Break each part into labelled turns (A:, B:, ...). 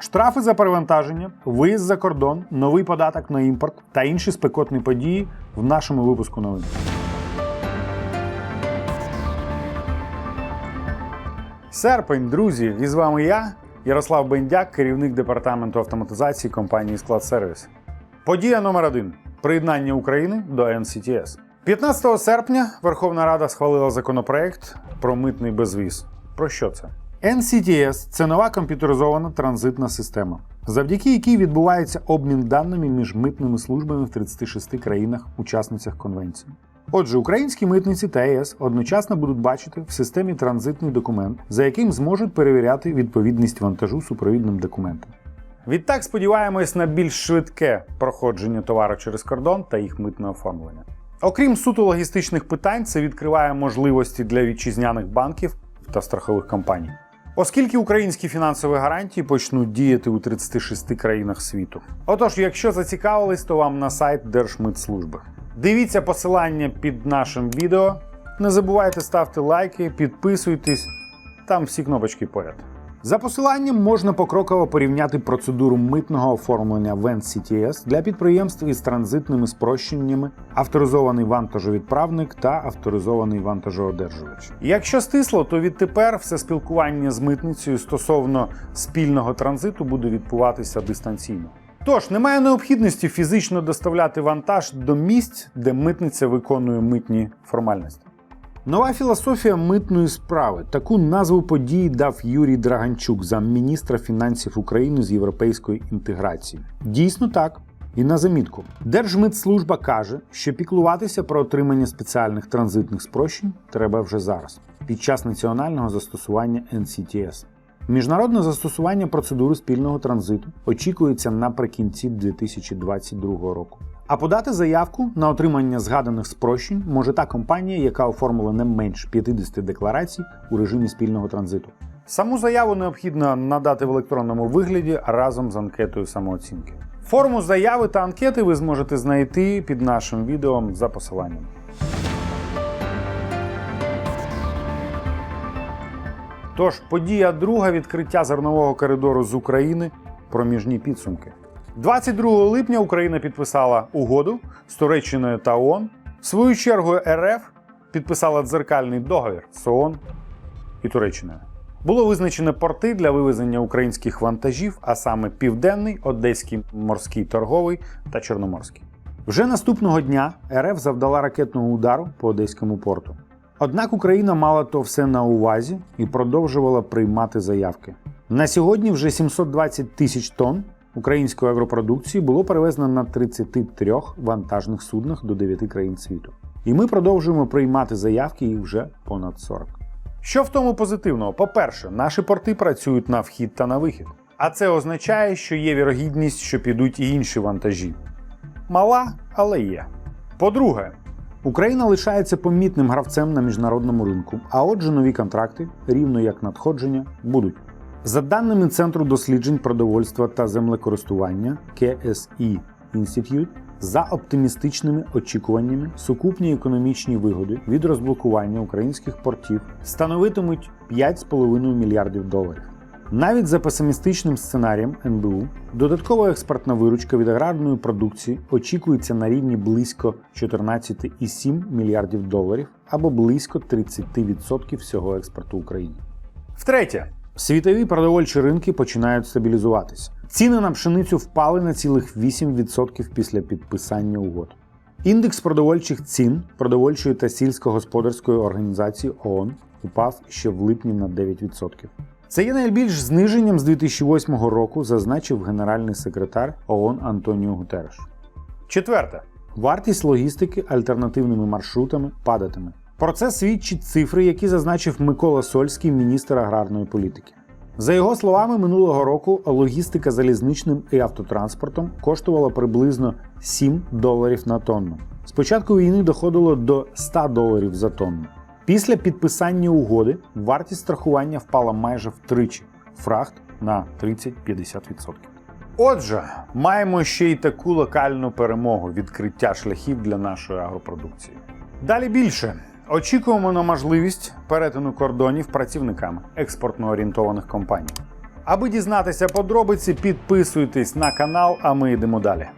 A: Штрафи за перевантаження, виїзд за кордон, новий податок на імпорт та інші спекотні події в нашому випуску новин. Серпень, друзі, і з вами я, Ярослав Бендяк, керівник департаменту автоматизації компанії Склад Сервіс. Подія номер один: приєднання України до NCTS. 15 серпня Верховна Рада схвалила законопроект про митний безвіз. Про що це? NCTS – це нова комп'ютеризована транзитна система, завдяки якій відбувається обмін даними між митними службами в 36 країнах-учасницях конвенції. Отже, українські митниці та ЕС одночасно будуть бачити в системі транзитний документ, за яким зможуть перевіряти відповідність вантажу супровідним документам. Відтак сподіваємось на більш швидке проходження товару через кордон та їх митне оформлення. Окрім суто логістичних питань, це відкриває можливості для вітчизняних банків та страхових компаній. Оскільки українські фінансові гарантії почнуть діяти у 36 країнах світу. Отож, якщо зацікавились, то вам на сайт Держмитслужби. Дивіться посилання під нашим відео. Не забувайте ставити лайки, підписуйтесь, там всі кнопочки поряд. За посиланням можна покроково порівняти процедуру митного оформлення в NCTS для підприємств із транзитними спрощеннями, авторизований вантажовідправник та авторизований вантажоодержувач. Якщо стисло, то відтепер все спілкування з митницею стосовно спільного транзиту буде відбуватися дистанційно. Тож немає необхідності фізично доставляти вантаж до місць, де митниця виконує митні формальності. Нова філософія митної справи. Таку назву події дав Юрій Драганчук, замміністра фінансів України з європейської інтеграції. Дійсно так. І на замітку, Держмитслужба каже, що піклуватися про отримання спеціальних транзитних спрощень треба вже зараз, під час національного застосування NCTS. Міжнародне застосування процедури спільного транзиту очікується наприкінці 2022 року. А подати заявку на отримання згаданих спрощень може та компанія, яка оформила не менш 50 декларацій у режимі спільного транзиту. Саму заяву необхідно надати в електронному вигляді разом з анкетою самооцінки. Форму заяви та анкети ви зможете знайти під нашим відео за посиланням. Тож, подія друга відкриття зернового коридору з України проміжні підсумки. 22 липня Україна підписала угоду з Туреччиною та ООН. В свою чергу РФ підписала дзеркальний договір з ООН і Туреччиною. Було визначено порти для вивезення українських вантажів, а саме Південний, Одеський морський торговий та Чорноморський. Вже наступного дня РФ завдала ракетного удару по Одеському порту. Однак Україна мала то все на увазі і продовжувала приймати заявки. На сьогодні вже 720 тисяч тонн української агропродукції було перевезено на 33 вантажних суднах до 9 країн світу. І ми продовжуємо приймати заявки їх вже понад 40. Що в тому позитивного? По-перше, наші порти працюють на вхід та на вихід. А це означає, що є вірогідність, що підуть і інші вантажі. Мала, але є. По-друге, Україна лишається помітним гравцем на міжнародному ринку, а отже, нові контракти, рівно як надходження, будуть. За даними Центру досліджень продовольства та землекористування KSE Institute, за оптимістичними очікуваннями, сукупні економічні вигоди від розблокування українських портів становитимуть 5,5 мільярдів доларів. Навіть за песимістичним сценарієм НБУ, додаткова експортна виручка від аграрної продукції очікується на рівні близько 14,7 мільярдів доларів або близько 30% всього експорту України. Втретє, світові продовольчі ринки починають стабілізуватися. Ціни на пшеницю впали на цілих 8% після підписання угод. Індекс продовольчих цін продовольчої та сільськогосподарської організації ООН упав ще в липні на 9%. Це є найбільш зниженням з 2008 року, зазначив генеральний секретар ООН Антоніо Гутереш. Четверте. Вартість логістики альтернативними маршрутами падатиме. Про це свідчить цифри, які зазначив Микола Сольський, міністр аграрної політики. За його словами, минулого року логістика залізничним і автотранспортом коштувала приблизно 7 доларів на тонну. З початку війни доходило до 100 доларів за тонну. Після підписання угоди вартість страхування впала майже втричі, фрахт на 30-50%. Отже, маємо ще й таку локальну перемогу відкриття шляхів для нашої агропродукції. Далі більше. Очікуємо на можливість перетину кордонів працівниками експортно орієнтованих компаній. Аби дізнатися подробиці, підписуйтесь на канал, а ми йдемо далі.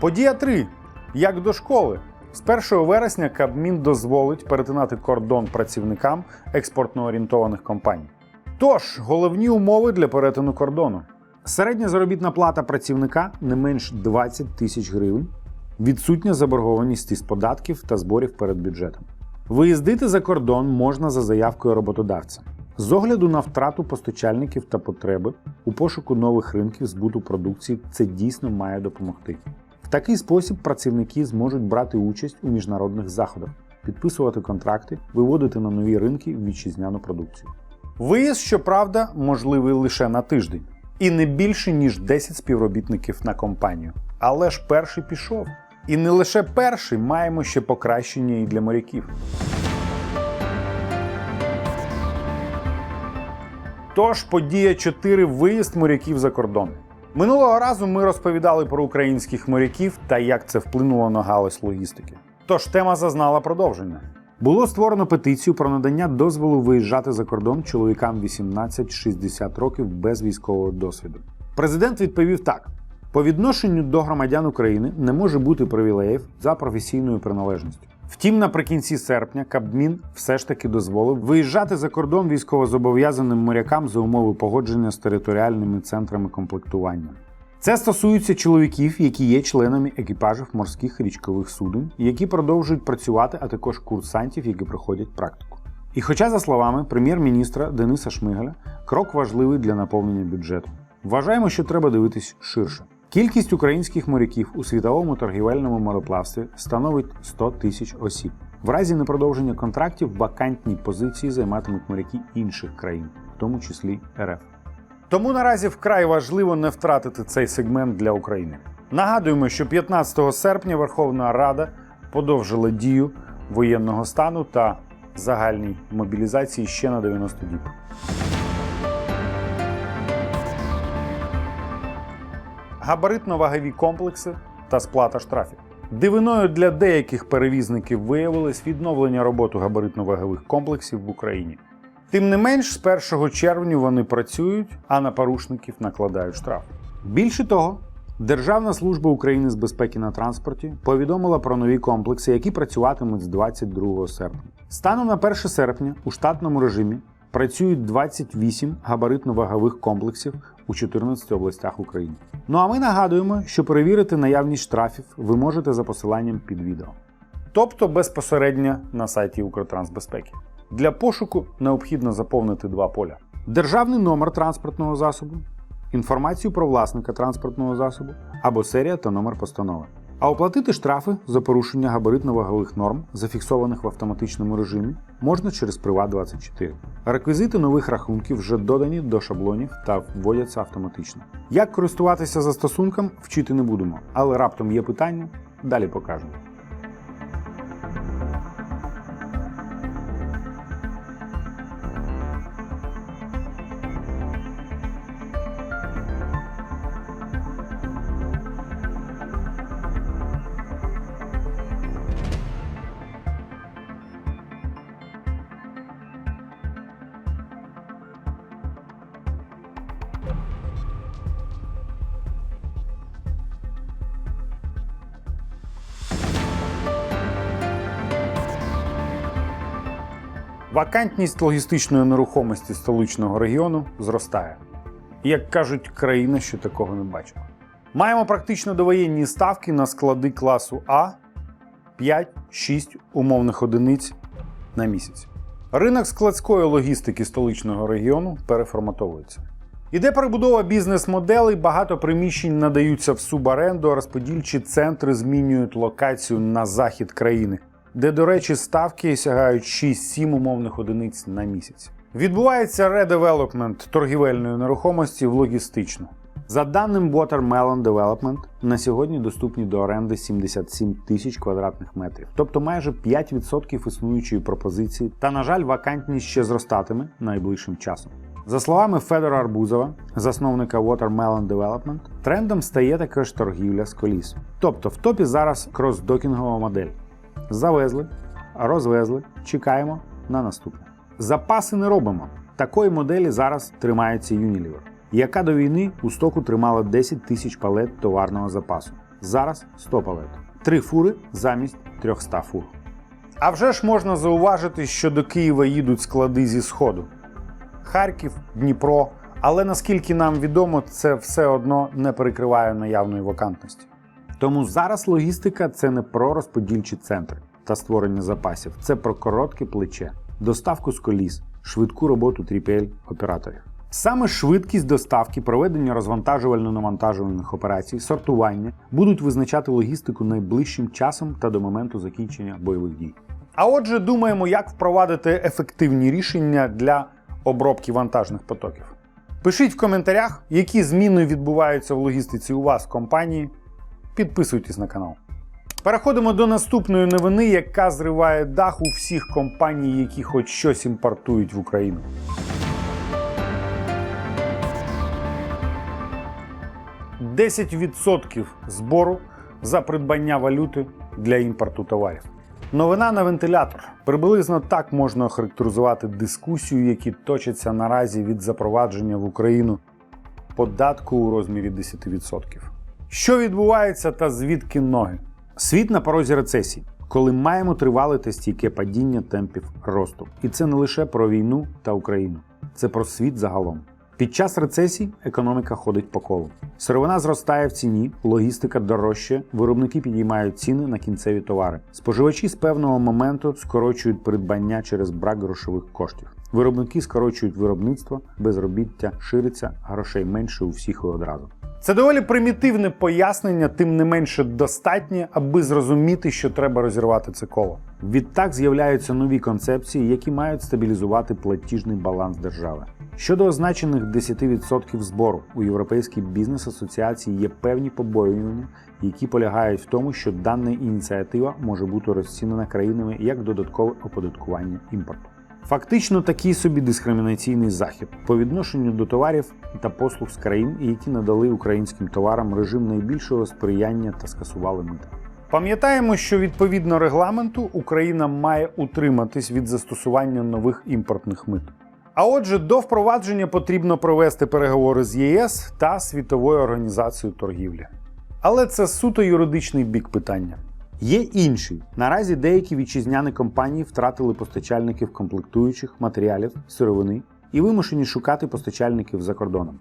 A: Подія 3. Як до школи. З 1 вересня Кабмін дозволить перетинати кордон працівникам експортно орієнтованих компаній. Тож, головні умови для перетину кордону. Середня заробітна плата працівника не менш 20 тисяч гривень, відсутня заборгованість із податків та зборів перед бюджетом. Виїздити за кордон можна за заявкою роботодавця. З огляду на втрату постачальників та потреби у пошуку нових ринків збуту продукції це дійсно має допомогти. В такий спосіб працівники зможуть брати участь у міжнародних заходах, підписувати контракти, виводити на нові ринки вітчизняну продукцію. Виїзд, щоправда, можливий лише на тиждень і не більше ніж 10 співробітників на компанію. Але ж перший пішов. І не лише перший маємо ще покращення і для моряків. Тож подія 4 виїзд моряків за кордон. Минулого разу ми розповідали про українських моряків та як це вплинуло на галузь логістики. Тож тема зазнала продовження. Було створено петицію про надання дозволу виїжджати за кордон чоловікам 18-60 років без військового досвіду. Президент відповів так: по відношенню до громадян України не може бути привілеїв за професійною приналежністю. Втім, наприкінці серпня Кабмін все ж таки дозволив виїжджати за кордон військовозобов'язаним морякам за умови погодження з територіальними центрами комплектування. Це стосується чоловіків, які є членами екіпажів морських річкових суден, які продовжують працювати, а також курсантів, які проходять практику. І хоча, за словами прем'єр-міністра Дениса Шмигаля, крок важливий для наповнення бюджету. Вважаємо, що треба дивитись ширше. Кількість українських моряків у світовому торгівельному мореплавстві становить 100 тисяч осіб. В разі непродовження контрактів вакантні позиції займатимуть моряки інших країн, в тому числі РФ. Тому наразі вкрай важливо не втратити цей сегмент для України. Нагадуємо, що 15 серпня Верховна Рада подовжила дію воєнного стану та загальній мобілізації ще на 90 діб. Габаритно-вагові комплекси та сплата штрафів. Дивиною для деяких перевізників виявилось відновлення роботи габаритно-вагових комплексів в Україні. Тим не менш, з 1 червня вони працюють, а на порушників накладають штраф. Більше того, Державна служба України з безпеки на транспорті повідомила про нові комплекси, які працюватимуть з 22 серпня. Станом на 1 серпня у штатному режимі працюють 28 габаритно-вагових комплексів у 14 областях України. Ну а ми нагадуємо, що перевірити наявність штрафів ви можете за посиланням під відео. Тобто безпосередньо на сайті Укртрансбезпеки. Для пошуку необхідно заповнити два поля: державний номер транспортного засобу, інформацію про власника транспортного засобу або серія та номер постанови. А оплатити штрафи за порушення габаритно-вагових норм, зафіксованих в автоматичному режимі, можна через Приват24. Реквізити нових рахунків вже додані до шаблонів та вводяться автоматично. Як користуватися застосунком, вчити не будемо, але раптом є питання, далі покажемо. Вакантність логістичної нерухомості столичного регіону зростає. Як кажуть, країна ще такого не бачила. Маємо практично довоєнні ставки на склади класу А 5-6 умовних одиниць на місяць. Ринок складської логістики столичного регіону переформатовується. Іде перебудова бізнес-моделей, багато приміщень надаються в субаренду, а розподільчі центри змінюють локацію на захід країни, де, до речі, ставки сягають 6-7 умовних одиниць на місяць. Відбувається редевелопмент торгівельної нерухомості в логістичну. За даним Watermelon Development, на сьогодні доступні до оренди 77 тисяч квадратних метрів, тобто майже 5% існуючої пропозиції, та, на жаль, вакантність ще зростатиме найближчим часом. За словами Федора Арбузова, засновника Watermelon Development, трендом стає також торгівля з коліс. Тобто в топі зараз кросдокінгова модель. Завезли, розвезли, чекаємо, на наступне. Запаси не робимо. Такої моделі зараз тримається Unilever, яка до війни у стоку тримала 10 тисяч палет товарного запасу. Зараз 100 палет. Три фури замість 300 фур. А вже ж можна зауважити, що до Києва їдуть склади зі Сходу. Харків, Дніпро. Але наскільки нам відомо, це все одно не перекриває наявної вакантності. Тому зараз логістика це не про розподільчі центри та створення запасів, це про коротке плече, доставку з коліс, швидку роботу 3PL операторів. Саме швидкість доставки, проведення розвантажувально-навантажувальних операцій, сортування будуть визначати логістику найближчим часом та до моменту закінчення бойових дій. А отже, думаємо, як впровадити ефективні рішення для обробки вантажних потоків. Пишіть в коментарях, які зміни відбуваються в логістиці у вас в компанії. Підписуйтесь на канал. Переходимо до наступної новини, яка зриває дах у всіх компаній, які хоч щось імпортують в Україну. – 10% збору за придбання валюти для імпорту товарів. Новина на вентилятор. Приблизно так можна охарактеризувати дискусію, які точаться наразі від запровадження в Україну податку у розмірі 10%. Що відбувається та звідки ноги? Світ на порозі рецесії, коли маємо тривале та стійке падіння темпів росту. І це не лише про війну та Україну, це про світ загалом. Під час рецесії економіка ходить по колу. Сировина зростає в ціні, логістика дорожче, виробники підіймають ціни на кінцеві товари. Споживачі з певного моменту скорочують придбання через брак грошових коштів. Виробники скорочують виробництво, безробіття шириться, грошей менше у всіх і одразу. Це доволі примітивне пояснення, тим не менше достатнє, аби зрозуміти, що треба розірвати це коло. Відтак з'являються нові концепції, які мають стабілізувати платіжний баланс держави. Щодо означених 10% збору у Європейській бізнес асоціації є певні побоювання, які полягають в тому, що дана ініціатива може бути розцінена країнами як додаткове оподаткування імпорту. Фактично такий собі дискримінаційний захід по відношенню до товарів та послуг з країн, які надали українським товарам режим найбільшого сприяння та скасували мита. Пам'ятаємо, що відповідно регламенту Україна має утриматись від застосування нових імпортних мит. А отже, до впровадження потрібно провести переговори з ЄС та Світовою організацією торгівлі. Але це суто юридичний бік питання. Є інший. Наразі деякі вітчизняні компанії втратили постачальників комплектуючих матеріалів, сировини і вимушені шукати постачальників за кордоном.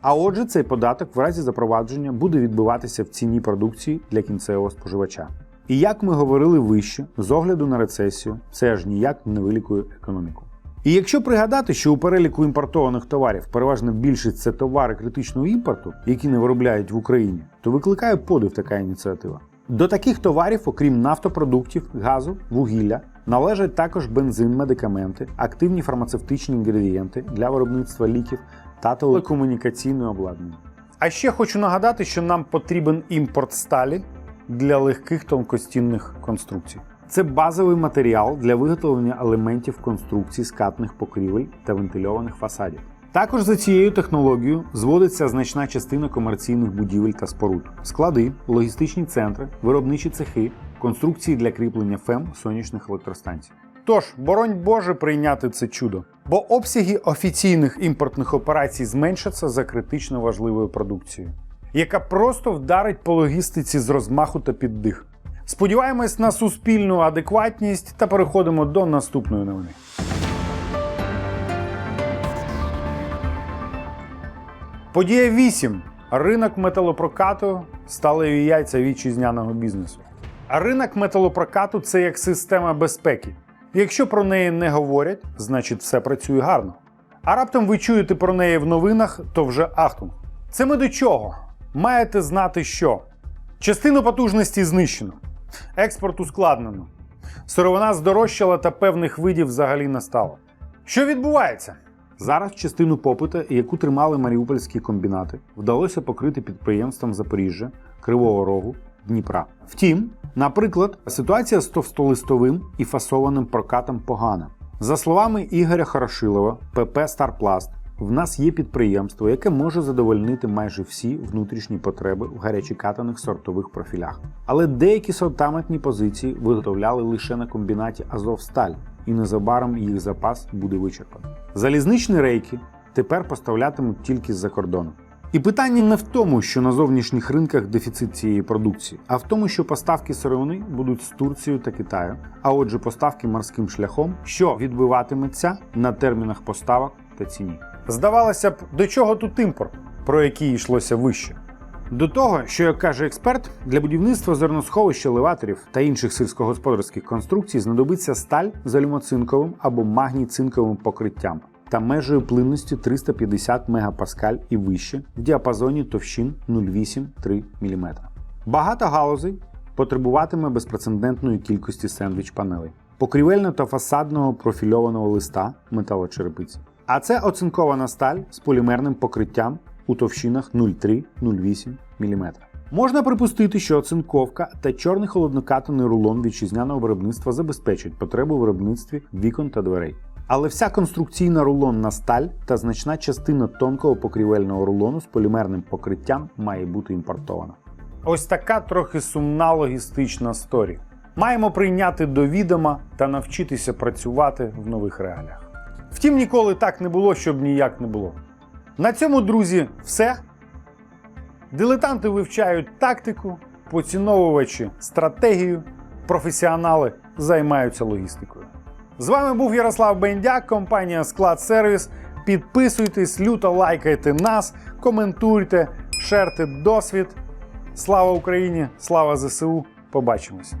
A: А отже, цей податок в разі запровадження буде відбиватися в ціні продукції для кінцевого споживача. І як ми говорили вище, з огляду на рецесію, це аж ніяк не вилікує економіку. І якщо пригадати, що у переліку імпортованих товарів переважна більшість це товари критичного імпорту, які не виробляють в Україні, то викликає подив така ініціатива. До таких товарів, окрім нафтопродуктів, газу, вугілля, належать також бензин, медикаменти, активні фармацевтичні інгредієнти для виробництва ліків та телекомунікаційне обладнання. А ще хочу нагадати, що нам потрібен імпорт сталі для легких тонкостінних конструкцій. Це базовий матеріал для виготовлення елементів конструкцій скатних покрівель та вентильованих фасадів. Також за цією технологією зводиться значна частина комерційних будівель та споруд, склади, логістичні центри, виробничі цехи, конструкції для кріплення ФЕМ сонячних електростанцій. Тож, боронь Боже прийняти це чудо, бо обсяги офіційних імпортних операцій зменшаться за критично важливою продукцією, яка просто вдарить по логістиці з розмаху та піддих. Сподіваємось на суспільну адекватність та переходимо до наступної новини. Подія 8. Ринок металопрокату сталеві яйця вітчизняного бізнесу. А ринок металопрокату це як система безпеки. Якщо про неї не говорять, значить все працює гарно. А раптом ви чуєте про неї в новинах, то вже ахтунг. Це ми до чого? Маєте знати, що частину потужності знищено, експорт ускладнено, сировина здорожчала та певних видів взагалі не стало. Що відбувається? Зараз частину попиту, яку тримали маріупольські комбінати, вдалося покрити підприємствам Запоріжжя, Кривого Рогу, Дніпра. Втім, наприклад, ситуація з товстолистовим і фасованим прокатом погана. За словами Ігоря Хорошилова, ПП Старпласт, в нас є підприємство, яке може задовольнити майже всі внутрішні потреби в гарячекатаних сортових профілях. Але деякі сортаметні позиції виготовляли лише на комбінаті Азовсталь. І незабаром їх запас буде вичерпаний. Залізничні рейки тепер поставлятимуть тільки з-за кордону. І питання не в тому, що на зовнішніх ринках дефіцит цієї продукції, а в тому, що поставки сировини будуть з Турцією та Китаю, а отже, поставки морським шляхом, що відбиватиметься на термінах поставок та ціні. Здавалося б, до чого тут імпорт, про який йшлося вище. До того, що, як каже експерт, для будівництва зерносховищ елеваторів та інших сільськогосподарських конструкцій знадобиться сталь з алюмоцинковим або магній-цинковим покриттям та межею плинності 350 мегапаскаль і вище в діапазоні товщин 0,8-3 мм. Багато галузей потребуватиме безпрецедентної кількості сендвіч-панелей, покрівельно та фасадного профільованого листа металочерепиці. А це оцинкована сталь з полімерним покриттям у товщинах 0,3-0,8 мм. Можна припустити, що оцинковка та чорний холоднокатаний рулон вітчизняного виробництва забезпечать потребу в виробництві вікон та дверей. Але вся конструкційна рулонна сталь та значна частина тонкого покрівельного рулону з полімерним покриттям має бути імпортована. Ось така трохи сумна логістична сторі. Маємо прийняти до відома та навчитися працювати в нових реаліях. Втім, ніколи так не було, щоб ніяк не було. На цьому, друзі, все. Дилетанти вивчають тактику, поціновувачі стратегію, професіонали займаються логістикою. З вами був Ярослав Бендяк, компанія Склад Сервіс. Підписуйтесь, люто лайкайте нас, коментуйте, шерте досвід. Слава Україні! Слава ЗСУ! Побачимось!